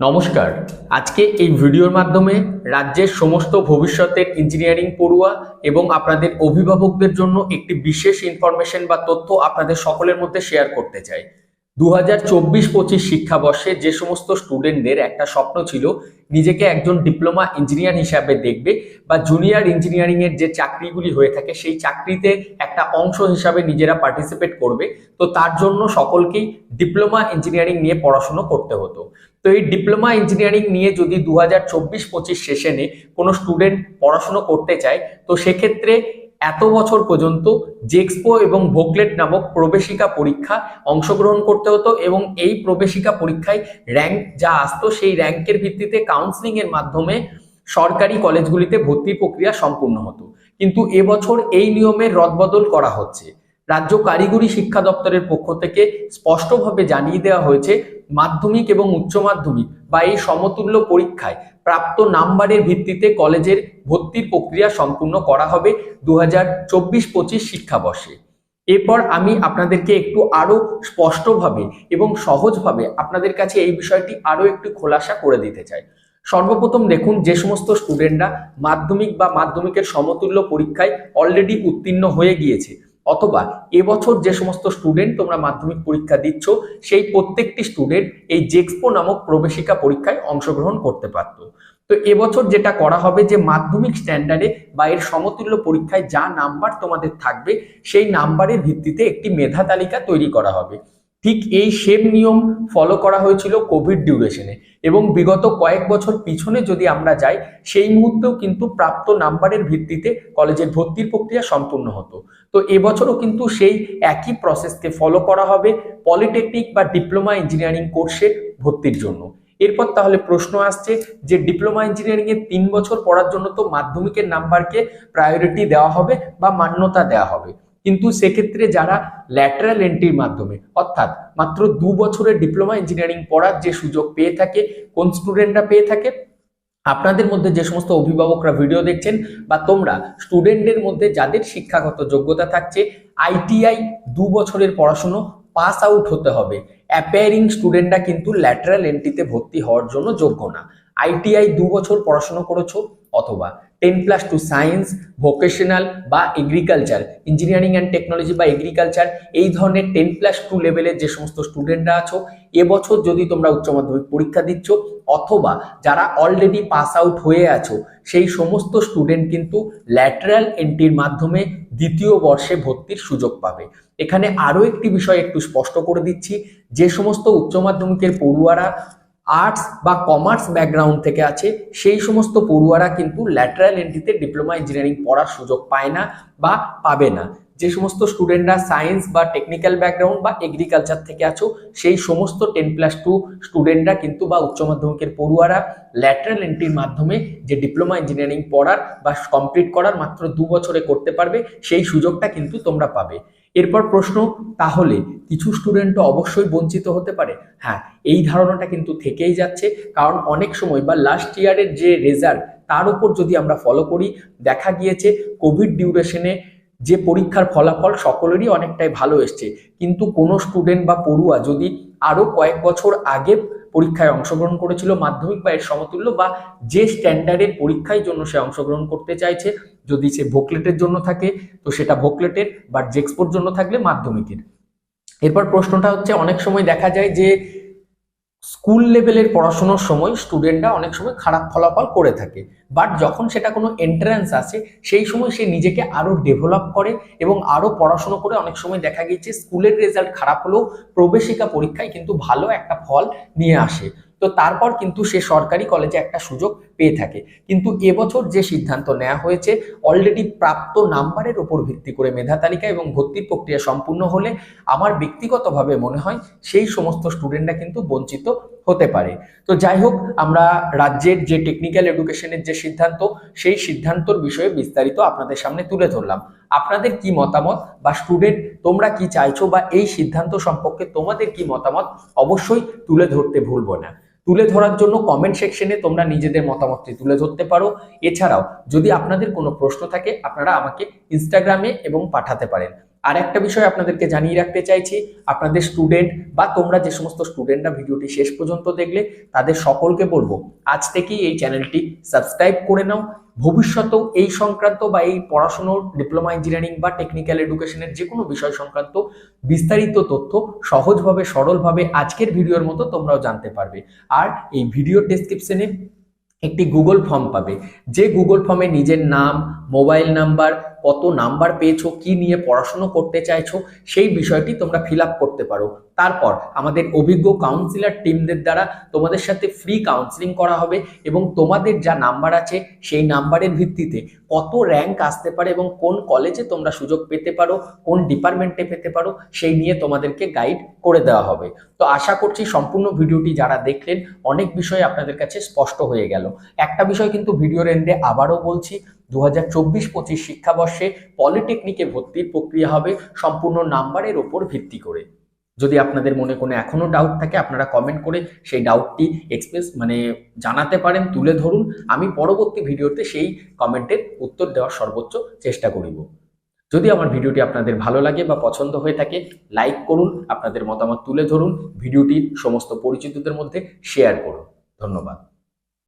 নমস্কার। আজকে এই ভিডিওর মাধ্যমে রাজ্যের সমস্ত ভবিষ্যতের ইঞ্জিনিয়ারিং পড়ুয়া এবং আপনাদের অভিভাবকদের জন্য একটি বিশেষ ইনফরমেশন বা তথ্য আপনাদের সকলের মধ্যে শেয়ার করতে চাই। দু হাজার চব্বিশ পঁচিশ শিক্ষাবর্ষে যে সমস্ত স্টুডেন্টদের একটা স্বপ্ন ছিল, নিজেকে একজন ডিপ্লোমা ইঞ্জিনিয়ার হিসাবে দেখবে বা জুনিয়র ইঞ্জিনিয়ারিং এর যে চাকরিগুলি হয়ে থাকে, সেই চাকরিতে একটা অংশ হিসাবে নিজেরা পার্টিসিপেট করবে। তো তার জন্য সকলকেই ডিপ্লোমা ইঞ্জিনিয়ারিং নিয়ে পড়াশুনো করতে হতো। তো এই ডিপ্লোমা ইঞ্জিনিয়ারিং নিয়ে যদি দু হাজার চব্বিশ পঁচিশ সেশনে কোনো স্টুডেন্ট পড়াশুনো করতে চায়, তো সেক্ষেত্রে এত বছর পর্যন্ত জেক্সপো এবং ভোকলেট নামক প্রবেশিকা পরীক্ষা অংশগ্রহণ করতে হতো এবং এই প্রবেশিকা পরীক্ষায় র্যাঙ্ক যা আসতো সেই র্যাঙ্কের ভিত্তিতে কাউন্সিলিং মাধ্যমে সরকারি কলেজগুলিতে ভর্তি প্রক্রিয়া সম্পূর্ণ হতো। কিন্তু এবছর এই নিয়মের রদবদল করা হচ্ছে। রাজ্য কারিগরি শিক্ষা দপ্তরের পক্ষ থেকে স্পষ্টভাবে জানিয়ে দেওয়া হয়েছে, মাধ্যমিক এবং উচ্চ মাধ্যমিক বা এই সমতুল্য পরীক্ষায় প্রাপ্ত নাম্বারের ভিত্তিতে কলেজের ভর্তির প্রক্রিয়া সম্পূর্ণ করা হবে দু হাজার চব্বিশ পঁচিশ শিক্ষাবর্ষে। এরপর আমি আপনাদেরকে একটু আরও স্পষ্টভাবে এবং সহজভাবে আপনাদের কাছে এই বিষয়টি আরও একটু খোলাসা করে দিতে চাই। সর্বপ্রথম দেখুন, যে সমস্ত স্টুডেন্টরা মাধ্যমিক বা মাধ্যমিকের সমতুল্য পরীক্ষায় অলরেডি উত্তীর্ণ হয়ে গিয়েছে অথবা এবছর যে সমস্ত স্টুডেন্ট তোমরা মাধ্যমিক পরীক্ষা দিচ্ছ, সেই প্রত্যেকটি স্টুডেন্ট এই জেক্সপো নামক প্রবেশিকা পরীক্ষায় অংশগ্রহণ করতে পারত। তো এবছর যেটা করা হবে যে মাধ্যমিক স্ট্যান্ডার্ডে বা এর সমতুল্য পরীক্ষায় যা নাম্বার তোমাদের থাকবে, সেই নাম্বারের ভিত্তিতে একটি মেধা তালিকা তৈরি করা হবে। ঠিক এই সেম নিয়ম ফলো করা হয়েছিল কোভিড ডিউরেশনে এবং বিগত কয়েক বছর পিছনে যদি আমরা যাই, সেই মুহূর্তেও কিন্তু প্রাপ্ত নাম্বারের ভিত্তিতে কলেজের ভর্তির প্রক্রিয়া সম্পূর্ণ হতো। তো এবছরও কিন্তু সেই একই প্রসেসকে ফলো করা হবে পলিটেকনিক বা ডিপ্লোমা ইঞ্জিনিয়ারিং কোর্সে ভর্তির জন্য। এরপর তাহলে প্রশ্ন আসছে যে ডিপ্লোমা ইঞ্জিনিয়ারিং এর তিন বছর পড়ার জন্য তো মাধ্যমিকের নাম্বারকে প্রায়োরিটি দেওয়া হবে বা মান্যতা দেওয়া হবে। কিন্তু সেক্ষেত্রে যারা ল্যাটারাল এন্ট্রির মাধ্যমে, অর্থাৎ মাত্র দু বছরের ডিপ্লোমা ইঞ্জিনিয়ারিং পড়ার যে সুযোগ পেয়ে থাকে, কোন স্টুডেন্টরা পেয়ে থাকে, আপনাদের মধ্যে যে সমস্ত অভিভাবকরা ভিডিও দেখছেন বা তোমরা স্টুডেন্টদের মধ্যে যাদের শিক্ষাগত যোগ্যতা থাকছে আইটিআই দু বছরের পড়াশুনো পাস আউট হতে হবে। অ্যাপেয়ারিং স্টুডেন্টরা কিন্তু ল্যাটারাল এন্ট্রিতে ভর্তি হওয়ার জন্য যোগ্য না। আইটিআই দু বছর পড়াশোনা করেছ অথবা ten plus two science vocational বা এগ্রিকালচার ইঞ্জিনিয়ারিং অ্যান্ড টেকনোলজি বা এগ্রিকালচার এই ধরনের টেন প্লাস টু লেভেলের যে সমস্ত স্টুডেন্টরা আছো এবছর যদি তোমরা উচ্চ মাধ্যমিক পরীক্ষা দিচ্ছ, অথবা যারা অলরেডি পাস আউট হয়ে আছো, সেই সমস্ত স্টুডেন্ট কিন্তু ল্যাটারাল এন্ট্রির মাধ্যমে দ্বিতীয় বর্ষে ভর্তির সুযোগ পাবে। এখানে আরও একটি বিষয় একটু স্পষ্ট করে দিচ্ছি, যে সমস্ত উচ্চ মাধ্যমিকের পড়ুয়ারা আর্টস বা কমার্স ব্যাকগ্রাউন্ড থেকে আছে, সেই সমস্ত পড়ুয়ারা কিন্তু ল্যাটারাল এন্ট্রিতে ডিপ্লোমা ইঞ্জিনিয়ারিং পড়ার সুযোগ পায় না বা পাবে না। যে সমস্ত স্টুডেন্টরা সায়েন্স বা টেকনিক্যাল ব্যাকগ্রাউন্ড বা এগ্রিকালচার থেকে আছো, সেই সমস্ত টেন প্লাস টু স্টুডেন্টরা কিন্তু বা উচ্চ মাধ্যমিকের পড়ুয়ারা ল্যাটারাল এন্ট্রির মাধ্যমে যে ডিপ্লোমা ইঞ্জিনিয়ারিং পড়ার বা কমপ্লিট করার মাত্র দু বছরে করতে পারবে, সেই সুযোগটা কিন্তু তোমরা পাবে। এরপর প্রশ্ন, তাহলে কিছু স্টুডেন্ট অবশ্যই বঞ্চিত হতে পারে। হ্যাঁ এই ধারণাটা কিন্তু থেকেই যাচ্ছে, কারণ অনেক সময় বা লাস্ট ইয়ারের যে রেজাল্ট তার উপর যদি আমরা ফলো করি, দেখা গিয়েছে কোভিড ডিউরেশনে যে পরীক্ষার ফলাফল সকলেরই অনেকটাই ভালো এসছে। কিন্তু কোনো স্টুডেন্ট বা পড়ুয়া যদি আরও কয়েক বছর আগে পরীক্ষায় অংশগ্রহণ করেছিল মাধ্যমিক বা এর সমতুল্য বা যে স্ট্যান্ডার্ডের পরীক্ষায় জন্য সে অংশগ্রহণ করতে চাইছে, যদি সে ভোকলেটের জন্য থাকে, তো সেটা ভোকলেটের বা জেক্সপোর জন্য থাকলে মাধ্যমিকের। এরপর প্রশ্নটা হচ্ছে, অনেক সময় দেখা যায় যে স্কুল লেভেলের পড়াশোনার সময় স্টুডেন্টরা অনেক সময় খারাপ ফলাফল করে থাকে। বাট যখন সেটা কোনো এন্ট্রান্স আসে, সেই সময় সে নিজেকে আরও ডেভেলপ করে এবং আরও পড়াশুনো করে অনেক সময় দেখা গিয়েছে, স্কুলের রেজাল্ট খারাপ হলেও প্রবেশিকা পরীক্ষায় কিন্তু ভালো একটা ফল নিয়ে আসে। তো তারপর কিন্তু সে সরকারি কলেজে একটা সুযোগ পেয়ে থাকে। কিন্তু এবছর যে সিদ্ধান্ত নেওয়া হয়েছে অলরেডি প্রাপ্ত নাম্বারের উপর ভিত্তি করে মেধা তালিকা এবং ভর্তির প্রক্রিয়া সম্পূর্ণ হলে আমার ব্যক্তিগতভাবে মনে হয় সেই সমস্ত স্টুডেন্টরা কিন্তু বঞ্চিত হতে পারে। তো যাই হোক, আমরা রাজ্যের যে টেকনিক্যাল এডুকেশনের যে সিদ্ধান্ত, সেই সিদ্ধান্তর বিষয়ে বিস্তারিত আপনাদের সামনে তুলে ধরলাম। আপনাদের কি মতামত বা স্টুডেন্ট তোমরা কি চাইছো বা এই সিদ্ধান্ত সম্পর্কে তোমাদের কি মতামত, অবশ্যই তুলে ধরতে ভুলবো না। তুলে ধরার জন্য কমেন্ট সেকশনে তোমরা নিজেদের মতামতটি তুলে ধরতে পারো। এছাড়াও যদি আপনাদের কোনো প্রশ্ন থাকে, আপনারা আমাকে ইনস্টাগ্রামে এবং পাঠাতে পারেন। আর একটা বিষয় আপনাদেরকে জানিয়ে রাখতে চাইছি, আপনাদের স্টুডেন্ট বা তোমরা যে সমস্ত স্টুডেন্টরা ভিডিওটি শেষ পর্যন্ত দেখলে, তাদের সকলকে বলব, আজ থেকেই এই চ্যানেলটি সাবস্ক্রাইব করে নাও। ভবিষ্যতেও এই সংক্রান্ত বা এই পড়াশুনোর ডিপ্লোমা ইঞ্জিনিয়ারিং বা টেকনিক্যাল এডুকেশনের যে কোনো বিষয় সংক্রান্ত বিস্তারিত তথ্য সহজভাবে, সরলভাবে আজকের ভিডিওর মতো তোমরাও জানতে পারবে। আর এই ভিডিওর ডেসক্রিপশনে একটি গুগল ফর্ম পাবে। যে গুগল ফর্মে নিজের নাম মোবাইল নাম্বার কত নাম্বার পেয়েছ, কি নিয়ে পড়াশুনো করতে চাইছো, সেই বিষয়টি তোমরা ফিল করতে পারো। তারপর আমাদের অভিজ্ঞ কাউন্সিলর টিমদের দ্বারা তোমাদের সাথে ফ্রি কাউন্সিলিং করা হবে এবং তোমাদের যা নাম্বার আছে, সেই নাম্বারের ভিত্তিতে কত র্যাঙ্ক আসতে পারে এবং কোন কলেজে তোমরা সুযোগ পেতে পারো, কোন ডিপার্টমেন্টে পেতে পারো, সেই নিয়ে তোমাদেরকে গাইড করে দেওয়া হবে। তো আশা করছি সম্পূর্ণ ভিডিওটি যারা দেখলেন, অনেক বিষয় আপনাদের কাছে স্পষ্ট হয়ে গেল। একটা বিষয় কিন্তু ভিডিওর এন্ডে আবারও বলছি দু হাজার চব্বিশ পঁচিশ শিক্ষাবর্ষে পলিটেকনিকে ভর্তির প্রক্রিয়া হবে সম্পূর্ণ নাম্বারের ওপর ভিত্তি করে। যদি আপনাদের মনে কোনো এখনও ডাউট থাকে, আপনারা কমেন্ট করে সেই ডাউটটি এক্সপ্রেস মানে জানাতে পারেন, তুলে ধরুন। আমি পরবর্তী ভিডিওতে সেই কমেন্টের উত্তর দেওয়ার সর্বোচ্চ চেষ্টা করিব। যদি আমার ভিডিওটি আপনাদের ভালো লাগে বা পছন্দ হয়ে থাকে লাইক করুন, আপনাদের মতামত তুলে ধরুন, ভিডিওটি সমস্ত পরিচিতদের মধ্যে শেয়ার করুন। ধন্যবাদ।